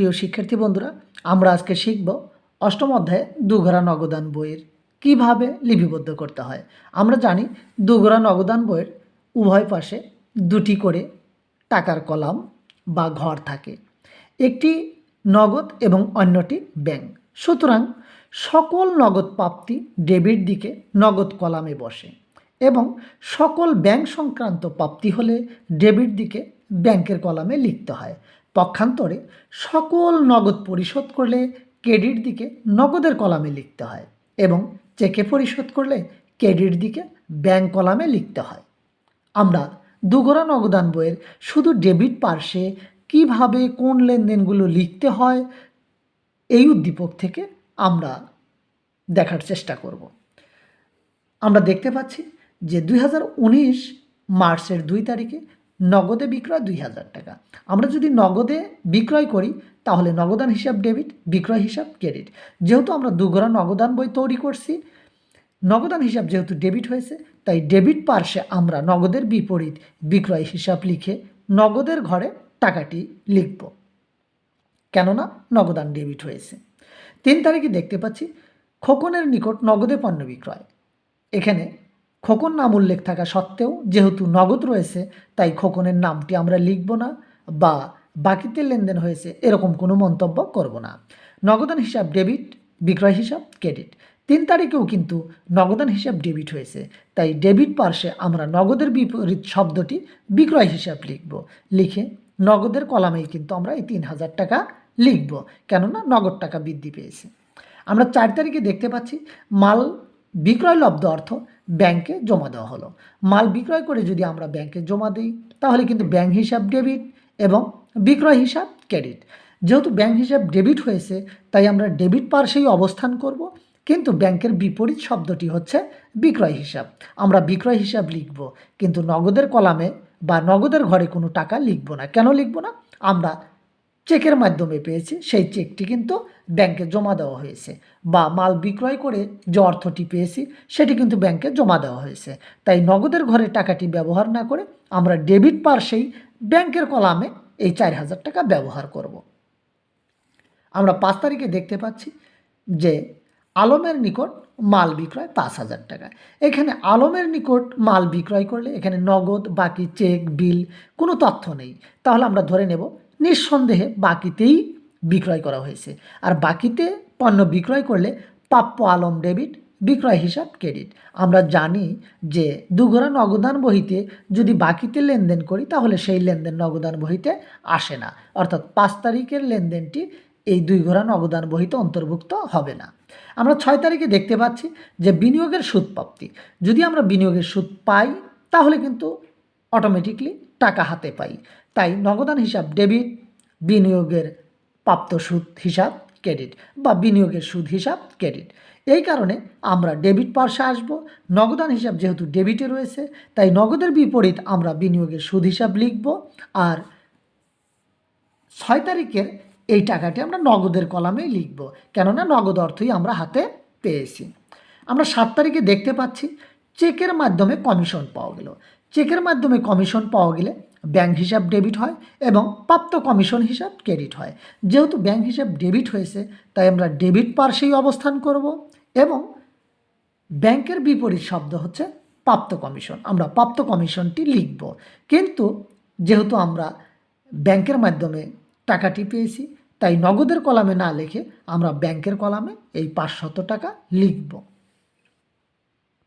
প্রিয় শিক্ষার্থী বন্ধুরা, আমরা আজকে শিখব অষ্টম অধ্যায়ে দুঘরা নগদান বইয়ের কীভাবে লিপিবদ্ধ করতে হয়। আমরা জানি দুঘরা নগদান বইয়ের উভয় পাশে দুটি করে টাকার কলাম বা ঘর থাকে। একটি নগদ এবং অন্যটি ব্যাংক। সুতরাং সকল নগদ প্রাপ্তি ডেবিট দিকে নগদ কলামে বসে এবং সকল ব্যাংক সংক্রান্ত প্রাপ্তি হলে ডেবিট দিকে ব্যাংকের কলামে লিখতে হয়। পক্ষান্তরে সকল নগদ পরিশোধ করলে ক্রেডিট দিকে নগদের কলামে লিখতে হয় এবং চেকে পরিশোধ করলে ক্রেডিট দিকে ব্যাংক কলামে লিখতে হয়। আমরা দুঘরা নগদান বইয়ের শুধু ডেবিট পার্শ্বে কীভাবে কোন লেনদেনগুলো লিখতে হয় এই উদ্দীপক থেকে আমরা দেখার চেষ্টা করব। আমরা দেখতে পাচ্ছি যে দুই হাজার উনিশ মার্চের দুই তারিখে নগদে বিক্রয় দুই হাজার টাকা। আমরা যদি নগদে বিক্রয় করি, তাহলে নগদান হিসাব ডেবিট, বিক্রয় হিসাব ক্রেডিট। যেহেতু আমরা দুঘরা নগদান বই তৈরি করছি, নগদান হিসাব যেহেতু ডেবিট হয়েছে, তাই ডেবিট পার্শ্বে আমরা নগদের বিপরীত বিক্রয় হিসাব লিখে নগদের ঘরে টাকাটি লিখব। কেননা নগদান ডেবিট হয়েছে। তিন তারিখে দেখতে পাচ্ছি খোকনের নিকট নগদে পণ্য বিক্রয়। এখানে খোকন নাম উল্লেখ থাকা সত্ত্বেও যেহেতু নগদ রয়েছে, তাই খোকনের নামটি আমরা লিখব না বা বাকিতে লেনদেন হয়েছে এরকম কোনো মন্তব্য করব না। নগদান হিসাব ডেবিট, বিক্রয় হিসাব, ক্রেডিট। তিন তারিখেও কিন্তু নগদান হিসাব ডেবিট হয়েছে, তাই ডেবিট পার্শ্বে আমরা নগদের বিপরীত শব্দটি বিক্রয় হিসাব লিখব। লিখে নগদের কলামেই কিন্তু আমরা এই তিন হাজার টাকা লিখব, কেননা নগদ টাকা বৃদ্ধি পেয়েছে। আমরা চার তারিখে দেখতে পাচ্ছি, মাল বিক্রয় লব্ধ অর্থ ব্যাংকে জমা দেওয়া হলো। মাল বিক্রয় করে যদি আমরা ব্যাংকে জমা দিই, তাহলে কিন্তু ব্যাংক হিসাব ডেবিট এবং বিক্রয় হিসাব ক্রেডিট। যেহেতু ব্যাংক হিসাব ডেবিট হয়েছে, তাই আমরা ডেবিট পার্শ্বেই অবস্থান করব, কিন্তু ব্যাংকের বিপরীত শব্দটি হচ্ছে বিক্রয় হিসাব। আমরা বিক্রয় হিসাব লিখব, কিন্তু নগদের কলামে বা নগদের ঘরে কোনো টাকা লিখব না। কেন লিখব না? আমরা চেকের মাধ্যমে পেয়েছি, সেই চেকটি কিন্তু ব্যাংকে জমা দেওয়া হয়েছে বা মাল বিক্রয় করে যে অর্থটি পেয়েছি সেটি কিন্তু ব্যাংকে জমা দেওয়া হয়েছে। তাই নগদের ঘরে টাকাটি ব্যবহার না করে আমরা ডেবিট পার্শ্বেই ব্যাংকের কলামে এই চার হাজার টাকা ব্যবহার করব। আমরা পাঁচ তারিখে দেখতে পাচ্ছি যে আলমের নিকট মাল বিক্রয় পাঁচ হাজার টাকা। এখানে আলমের নিকট মাল বিক্রয় করলে এখানে নগদ, বাকি চেক, বিল কোনো তথ্য নেই। তাহলে আমরা ধরে নেব নিঃসন্দেহে বাকিতেই বিক্রয় করা হয়েছে। আর বাকিতে পণ্য বিক্রয় করলে প্রাপ্য আলম ডেবিট, বিক্রয় হিসাব ক্রেডিট। আমরা জানি যে দুঘরা নগদান বহিতে যদি বাকিতে লেনদেন করি, তাহলে সেই লেনদেন নগদান বহিতে আসে না। অর্থাৎ পাঁচ তারিখের লেনদেনটি এই দুই ঘোড়া নগদান বহিতে অন্তর্ভুক্ত হবে না। আমরা ছয় তারিখে দেখতে পাচ্ছি যে বিনিয়োগের সুদ প্রাপ্তি। যদি আমরা বিনিয়োগের সুদ পাই, তাহলে কিন্তু অটোমেটিকলি টাকা হাতে পাই। তাই নগদান হিসাব ডেবিট, বিনিয়োগের প্রাপ্ত সুদ হিসাব, ক্রেডিট বা বিনিয়োগের সুদ হিসাব, ক্রেডিট। এই কারণে আমরা ডেবিট পার্শ্বে আসব। নগদান হিসাব যেহেতু ডেবিটে রয়েছে, তাই নগদের বিপরীত আমরা বিনিয়োগের সুদ হিসাব লিখব। আর ছয় তারিখের এই টাকাটি আমরা নগদের কলামেই লিখব, কেননা নগদ অর্থই আমরা হাতে পেয়েছি। আমরা সাত তারিখে দেখতে পাচ্ছি, চেকের মাধ্যমে কমিশন পাওয়া গেল। চেকের মাধ্যমে কমিশন পাওয়া গেলে ব্যাংক হিসাব ডেবিট হয় এবং প্রাপ্ত কমিশন হিসাব ক্রেডিট হয়। যেহেতু ব্যাংক হিসাব ডেবিট হয়েছে, তাই আমরা ডেবিট পার্শ্বেই অবস্থান করব এবং ব্যাংকের বিপরীত শব্দ হচ্ছে প্রাপ্ত কমিশন। আমরা প্রাপ্ত কমিশনটি লিখব। কিন্তু যেহেতু আমরা ব্যাংকের মাধ্যমে টাকাটি পেয়েছি, তাই নগদের কলামে না লিখে আমরা ব্যাংকের কলামে এই পাঁচশত টাকা লিখব।